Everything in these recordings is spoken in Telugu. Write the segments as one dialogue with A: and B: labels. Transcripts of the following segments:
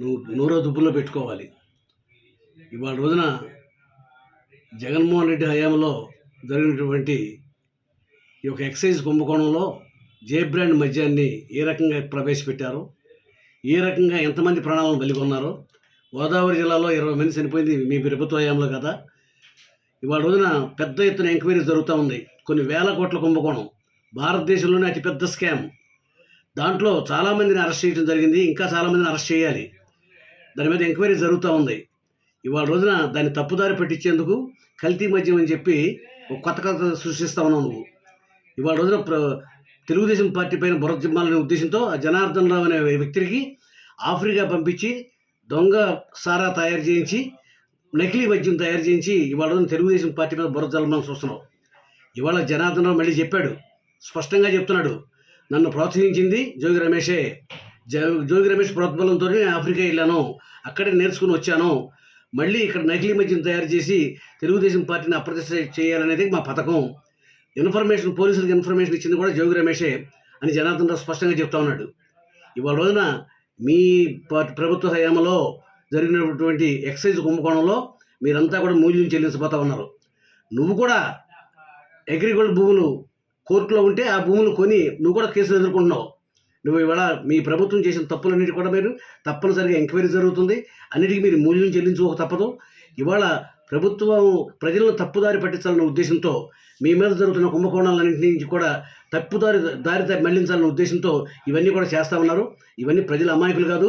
A: నువ్వు నూరో దుబ్బుల్లో పెట్టుకోవాలి. ఇవాళ రోజున జగన్మోహన్ రెడ్డి హయాంలో జరిగినటువంటి ఈ యొక్క ఎక్సైజ్ కుంభకోణంలో జే బ్రాండ్ మద్యాన్ని ఏ రకంగా ప్రవేశపెట్టారు? ఏ రకంగా ఎంతమంది ప్రాణాలను బలిగొన్నారో గోదావరి జిల్లాలో ఇరవై మంది చనిపోయింది మీ ప్రభుత్వ హయాంలో కదా. ఇవాళ రోజున పెద్ద ఎత్తున ఎంక్వైరీ జరుగుతూ ఉంది. కొన్ని వేల కోట్ల కుంభకోణం. భారతదేశంలోనే అతిపెద్ద స్కామ్. దాంట్లో చాలామందిని అరెస్ట్ చేయడం జరిగింది ఇంకా చాలామందిని అరెస్ట్ చేయాలి. దాని మీద ఎంక్వైరీ జరుగుతూ ఉంది. ఇవాళ రోజున దాన్ని తప్పుదారి పట్టించేందుకు కల్తీ మద్యం అని చెప్పి ఒక కొత్త కథ సృష్టిస్తా ఉన్నావు నువ్వు. ఇవాళ రోజున ప్ర తెలుగుదేశం పార్టీ పైన బురద ఉద్దేశంతో ఆ జనార్దన్ రావు అనే వ్యక్తికి ఆఫ్రికా పంపించి దొంగ సారా తయారు చేయించి నకిలీ మద్యం తయారు చేయించి ఇవాళ రోజున తెలుగుదేశం పార్టీ మీద బురజల్మని చూస్తున్నావు. ఇవాళ జనార్దన్ రావు మళ్ళీ చెప్పాడు స్పష్టంగా చెప్తున్నాడు. నన్ను ప్రోత్సహించింది జోగి రమేషే. జోగి రమేష్ ప్రోత్బలంతో నేను ఆఫ్రికా వెళ్ళాను. అక్కడే నేర్చుకుని వచ్చాను. మళ్ళీ ఇక్కడ నకిలీ మద్యం తయారు చేసి తెలుగుదేశం పార్టీని అప్రతిష్ట చేయాలనేది మా పథకం. ఇన్ఫర్మేషన్ పోలీసులకు ఇన్ఫర్మేషన్ ఇచ్చింది కూడా జోగి రమేషే అని జనార్దన్ రావు స్పష్టంగా చెప్తా ఉన్నాడు. ఇవాళ రోజున మీ పార్టీ ప్రభుత్వ హయాంలో జరిగినటువంటి ఎక్సైజ్ కుంభకోణంలో మీరంతా కూడా మూల్యం చెల్లించబోతా ఉన్నారు. నువ్వు కూడా అగ్రికల్చర్ భూములు కోర్టులో ఉంటే ఆ భూములు కొని నువ్వు కూడా కేసులు ఎదుర్కొంటున్నావు. నువ్వు ఇవాళ మీ ప్రభుత్వం చేసిన తప్పులన్నిటి కూడా మీరు తప్పనిసరిగా ఎంక్వైరీ జరుగుతుంది. అన్నిటికీ మీరు మూల్యం చెల్లించుకోక తప్పదు. ఇవాళ ప్రభుత్వం ప్రజలను తప్పుదారి పట్టించాలన్న ఉద్దేశంతో మీ మీద జరుగుతున్న కుంభకోణాలన్నింటి నుంచి కూడా తప్పుదారి దారి మళ్ళించాలన్న ఉద్దేశంతో ఇవన్నీ కూడా చేస్తూ ఉన్నారు. ఇవన్నీ ప్రజల అమాయకులు కాదు.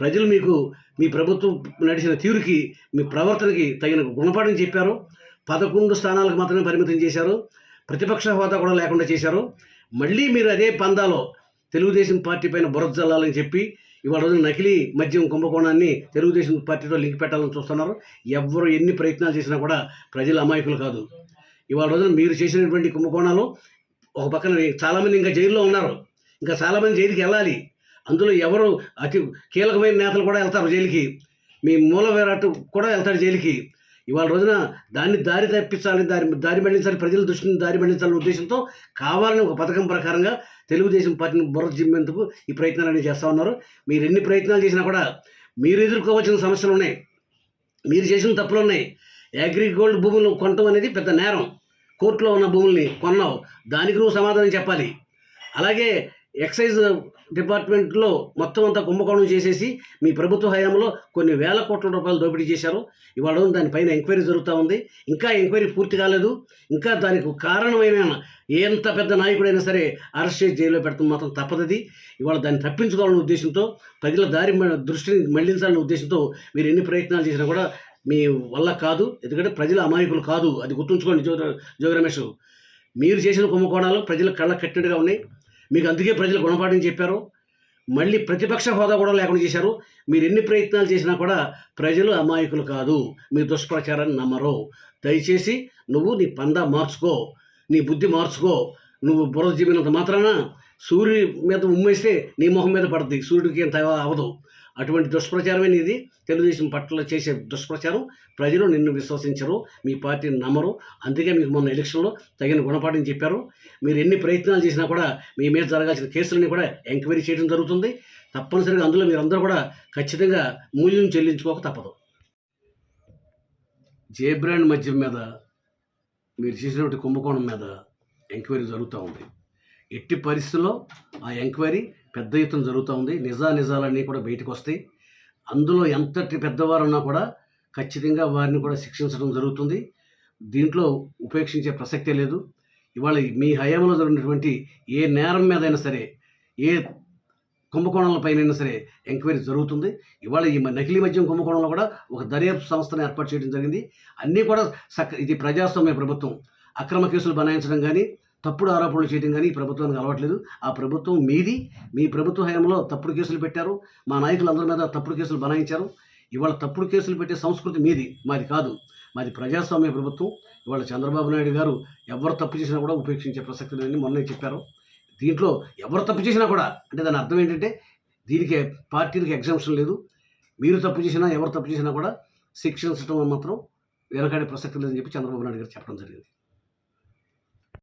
A: ప్రజలు మీకు మీ ప్రభుత్వం నడిచిన తీరుకి మీ ప్రవర్తనకి తగిన గుణపాఠం చెప్పారు. పదకొండు స్థానాలకు మాత్రమే పరిమితం చేశారు. ప్రతిపక్ష హోదా కూడా లేకుండా చేశారు. మళ్ళీ మీరు అదే పందాలో తెలుగుదేశం పార్టీ పైన బురద జల్లాలని చెప్పి ఇవాళ రోజున నకిలీ మద్యం కుంభకోణాన్ని తెలుగుదేశం పార్టీతో లింక్ పెట్టాలని చూస్తున్నారు. ఎవరు ఎన్ని ప్రయత్నాలు చేసినా కూడా ప్రజలు అమాయకులు కాదు. ఇవాళ రోజున మీరు చేసినటువంటి కుంభకోణాలు ఒక పక్కన చాలామంది ఇంకా జైల్లో ఉన్నారు. ఇంకా చాలామంది జైలుకి వెళ్ళాలి. అందులో ఎవరు అతి కీలకమైన నేతలు కూడా వెళ్తారు జైలుకి. మీ మూల విరాట్ కూడా వెళ్తాడు జైలుకి. ఇవాళ రోజున దాన్ని దారి తప్పించాలి దారి దారి మళ్ళించాలి ప్రజల దృష్టిని దారి మళ్ళించాలనే ఉద్దేశంతో కావాలని ఒక పథకం ప్రకారంగా తెలుగుదేశం పార్టీని బుర్ర జిమ్మేందుకు ఈ ప్రయత్నాలన్నీ చేస్తూ ఉన్నారు. మీరు ఎన్ని ప్రయత్నాలు చేసినా కూడా మీరు ఎదుర్కోవాల్సిన సమస్యలు ఉన్నాయి. మీరు చేసిన తప్పులు ఉన్నాయి. అగ్రిగోల్డ్ భూములు కొనటం అనేది పెద్ద నేరం. కోర్టులో ఉన్న భూముల్ని కొన్నావు. దానికి నువ్వు సమాధానం చెప్పాలి. అలాగే ఎక్సైజ్ డిపార్ట్మెంట్లో మొత్తం అంతా కుంభకోణం చేసేసి మీ ప్రభుత్వ హయాంలో కొన్ని వేల కోట్ల రూపాయలు దోపిడీ చేశారు. ఇవాళ దానిపైన ఎంక్వైరీ జరుగుతూ ఉంది. ఇంకా ఎంక్వైరీ పూర్తి కాలేదు. ఇంకా దానికి కారణమైన ఎంత పెద్ద నాయకుడైనా సరే అరెస్ట్ చేసి జైల్లో పెడతాం మాత్రం తప్పదది. ఇవాళ దాన్ని తప్పించుకోవాలనే ఉద్దేశంతో ప్రజల దారి మ- దృష్టిని మళ్ళించాలనే ఉద్దేశంతో మీరు ఎన్ని ప్రయత్నాలు చేసినా కూడా మీ వల్ల కాదు. ఎందుకంటే ప్రజల అమాయకులు కాదు. అది గుర్తుంచుకోండి జో జోగి రమేష్. మీరు చేసిన కుంభకోణాలు ప్రజల కళ్ళ కట్టినట్టుగా ఉన్నాయి. మీకు అందుకే ప్రజలు గుణపాఠం చెప్పారు. మళ్ళీ ప్రతిపక్ష హోదా కూడా లేకుండా చేశారు. మీరు ఎన్ని ప్రయత్నాలు చేసినా కూడా ప్రజలు అమాయకులు కాదు. మీ దుష్ప్రచారాన్ని నమ్మరు. దయచేసి నువ్వు నీ పందా మార్చుకో. నీ బుద్ధి మార్చుకో. నువ్వు బురద జీవినంత మాత్రాన సూర్యుడి మీద ఉమ్మేస్తే నీ మొహం మీద పడుతుంది సూర్యుడికి ఎంత అవదు. అటువంటి దుష్ప్రచారమే ఇది తెలుగుదేశం పట్ల చేసే దుష్ప్రచారం ప్రజలు నిన్ను విశ్వసించరు మీ పార్టీని నమ్మరు. అందుకే మీకు మొన్న ఎలక్షన్లో తగిన గుణపాఠం చెప్పారు. మీరు ఎన్ని ప్రయత్నాలు చేసినా కూడా మీ మీద జరగాల్సిన కేసులని కూడా ఎంక్వైరీ చేయడం జరుగుతుంది. తప్పనిసరిగా అందులో మీరందరూ కూడా ఖచ్చితంగా మూల్యం చెల్లించుకోక తప్పదు. జే బ్రాండ్ మద్యం మీద మీరు చేసినటువంటి కుంభకోణం మీద ఎంక్వైరీ జరుగుతూ ఉంది. ఎట్టి పరిస్థితుల్లో ఆ ఎంక్వైరీ పెద్ద ఎత్తున జరుగుతూ ఉంది. నిజా నిజాలన్నీ కూడా బయటకు వస్తాయి. అందులో ఎంతటి పెద్దవారు ఉన్నా కూడా ఖచ్చితంగా వారిని కూడా శిక్షించడం జరుగుతుంది. దీంట్లో ఉపేక్షించే ప్రసక్తే లేదు. ఇవాళ మీ హయాంలో జరిగినటువంటి ఏ నేరం మీదైనా సరే ఏ కుంభకోణాలపైనైనా సరే ఎంక్వైరీ జరుగుతుంది. ఇవాళ ఈ నకిలీ మద్యం కుంభకోణంలో కూడా ఒక దర్యాప్తు సంస్థను ఏర్పాటు చేయడం జరిగింది. అన్నీ కూడా సక్ ఇది ప్రజాస్వామ్య ప్రభుత్వం. అక్రమ కేసులు బనాయించడం కానీ తప్పుడు ఆరోపణలు చేయడం కానీ ఈ ప్రభుత్వానికి అలవట్లేదు. ఆ ప్రభుత్వం మీది. మీ ప్రభుత్వ హయాంలో తప్పుడు కేసులు పెట్టారు. మా నాయకులందరి మీద తప్పుడు కేసులు బనాయించారు. ఇవాళ తప్పుడు కేసులు పెట్టే సంస్కృతి మీది. మాది కాదు. మాది ప్రజాస్వామ్య ప్రభుత్వం. ఇవాళ చంద్రబాబు నాయుడు గారు ఎవరు తప్పు చేసినా కూడా ఉపేక్షించే ప్రసక్తి లేదని మొన్నే చెప్పారు. దీంట్లో ఎవరు తప్పు చేసినా కూడా అంటే దాని అర్థం ఏంటంటే దీనికి పార్టీలకు ఎగ్జామ్షన్ లేదు. మీరు తప్పు చేసినా ఎవరు తప్పు చేసినా కూడా శిక్షించడం మాత్రం వెనకాడే ప్రసక్తి లేదని చెప్పి చంద్రబాబు నాయుడు గారు చెప్పడం జరిగింది.